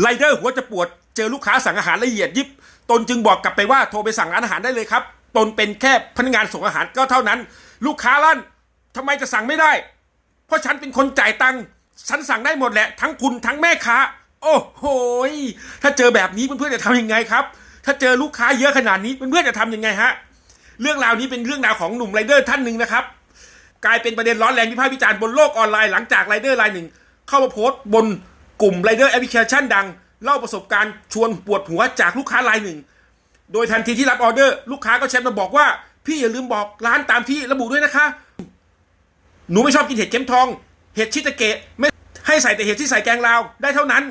ไรเดอร์หัวจะปวดเจอลูกค้าสั่งอาหารละเอียดยิบ ตนจึงบอกกลับไปว่าโทรไปสั่งร้านอาหารได้เลยครับ ตนเป็นแค่พนักงานส่งอาหารก็เท่านั้น ลูกค้าลั่นทำไมจะสั่งไม่ได้ เพราะฉันเป็นคนจ่ายตังค์ฉันสั่งได้หมดแหละ ทั้งคุณทั้งแม่ค้า โอ้โหถ้าเจอแบบนี้เพื่อนๆจะทำยังไงครับ ถ้าเจอลูกค้าเยอะขนาดนี้เพื่อนๆจะทำยังไงฮะเรื่องราวนี้เป็นเรื่องราวของหนุ่มไรเดอร์ท่านหนึ่งนะครับกลายเป็นประเด็นร้อนแรงวิพากษ์วิจารณ์บนโลกออนไลน์หลังจากไรเดอร์รายหนึ่ง เข้ามาโพสต์บน กลุ่มไรเดอร์แอปพลิเคชันดัง เล่าประสบการณ์ชวนปวดหัวจากลูกค้ารายหนึ่ง โดยทันทีที่รับออเดอร์ ลูกค้าก็แชทมาบอกว่า พี่อย่าลืมบอกร้านตามที่ระบุด้วยนะคะ หนูไม่ชอบกินเห็ดเข็มทอง เห็ดชิตาเกะไม่ให้ใส่แต่เห็ดที่ใส่แกงลาวได้เท่านั้น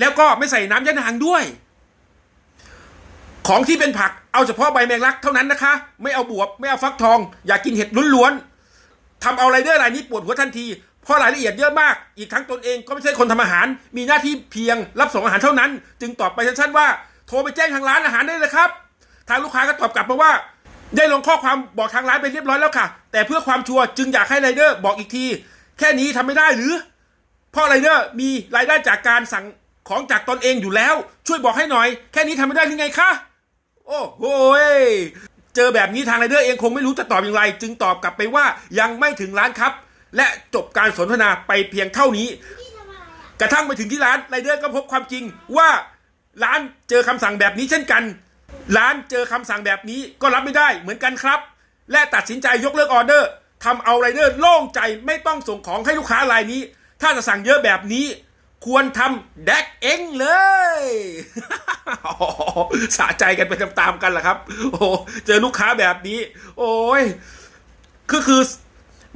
แล้วก็ไม่ใส่น้ำยะนางด้วย ของที่เป็นผักเอาเฉพาะใบแมงลักเท่านั้นนะคะ ไม่เอาบวบไม่เอาฟักทอง อยากกินเห็ดล้วนๆทำเอาไรเดอร์รายนี้ปวดหัวทันที เพราะรายละเอียดเยอะมาก อีกทั้งตนเองก็ไม่ใช่คนทำอาหาร มีหน้าที่เพียงรับส่งอาหารเท่านั้น จึงตอบไปสั้นๆว่า โทรไปแจ้งทางร้านอาหารได้เลยครับ ทางลูกค้าก็ตอบกลับมาว่า ได้ลงข้อความบอกทางร้านไปเรียบร้อยแล้วค่ะ แต่เพื่อความชัวร์จึงอยากให้ไรเดอร์บอกอีกที แค่นี้ทำไม่ได้หรือ เพราะไรเดอร์มีรายได้จากการสั่งของจากตนเองอยู่แล้ว ช่วยบอกให้หน่อย แค่นี้ทำไม่ได้หรือไงคะ โอ้โหเจอแบบนี้ทางไรเดอร์เองคงไม่รู้จะตอบอย่างไร จึงตอบกลับไปว่ายังไม่ถึงร้านครับ และจบการสนทนาไปเพียงเท่านี้ กระทั่งไปถึงที่ร้านไรเดอร์ก็พบความจริงว่าร้านเจอคำสั่งแบบนี้เช่นกัน ร้านเจอคำสั่งแบบนี้ก็รับไม่ได้เหมือนกันครับ และตัดสินใจยกเลิกออเดอร์ทำเอาไรเดอร์โล่งใจไม่ต้องส่งของให้ลูกค้ารายนี้ ถ้าจะสั่งเยอะแบบนี้ ควรทำแดกเองเลยอ๋อสะใจกันไปตามๆกันแหละครับ โอ้เจอลูกค้าแบบนี้ โอ้ยคือคือ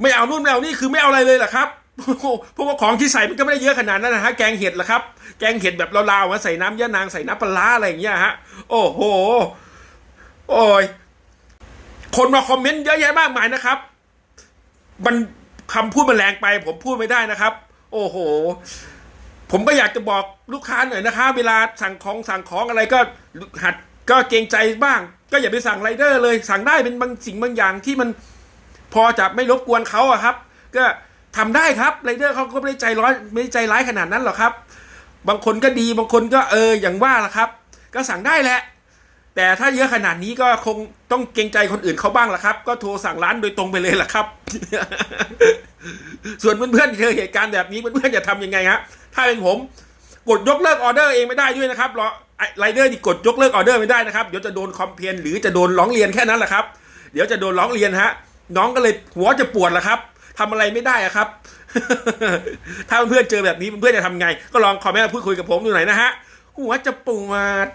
ไม่เอานู่นไม่เอานี่คือไม่เอาอะไรเลยเหรอครับเพราะว่าของที่ใส่มันก็ไม่ได้เยอะขนาดนั้นนะฮะแกงเห็ดเหรอครับ แกงเห็ดแบบลาวๆอะใส่น้ำยะนางใส่น้ำปลาร้าอะไรอย่างเงี้ยฮะโอ้โหโอ้ยคนมาคอมเมนต์เยอะแยะมากมายนะครับ มันคำพูดมันแรงไป ผมพูดไม่ได้นะครับ โอ้โห ผมก็อยากจะบอกลูกค้าหน่อยนะคะเวลาสั่งของสั่งของอะไรก็หัดก็เกรงใจบ้าง ก็อย่าไปสั่งไรเดอร์เลย สั่งได้เป็นบางสิ่งบางอย่างที่มัน พอจะไม่รบกวนเขาอะครับ ก็ทำได้ครับไรเดอร์เขาก็ไม่ได้ใจร้อนไม่ได้ใจร้ายขนาดนั้นหรอกครับ บางคนก็ดีบางคนก็เอออย่างว่าละครับ ก็สั่งได้แหละ แต่ถ้าเยอะขนาดนี้ก็คงต้องเกรงใจคนอื่นเขาบ้างละครับ ก็โทรสั่งร้านโดยตรงไปเลยล่ะครับ ส่วนเพื่อนๆที่เจอเหตุการณ์แบบนี้เพื่อนๆจะทำยังไงฮะถ้าเป็นผม กดยกเลิกออเดอร์เองไม่ได้ด้วยนะครับรอไรเดอร์นี่กดยกเลิกออเดอร์ไม่ได้นะครับเดี๋ยวจะโดนคอมเพลนหรือจะโดนร้องเรียนแค่นั้นแหละครับ เดี๋ยวจะโดนร้องเรียนฮะ น้องก็เลยหัวจะปวดละครับทำอะไรไม่ได้อะครับ ถ้าเพื่อนเจอแบบนี้เพื่อนจะทำไง ก็ลองคอมเมนต์พูดคุยกับผมดูหน่อยนะฮะหัวจะปวด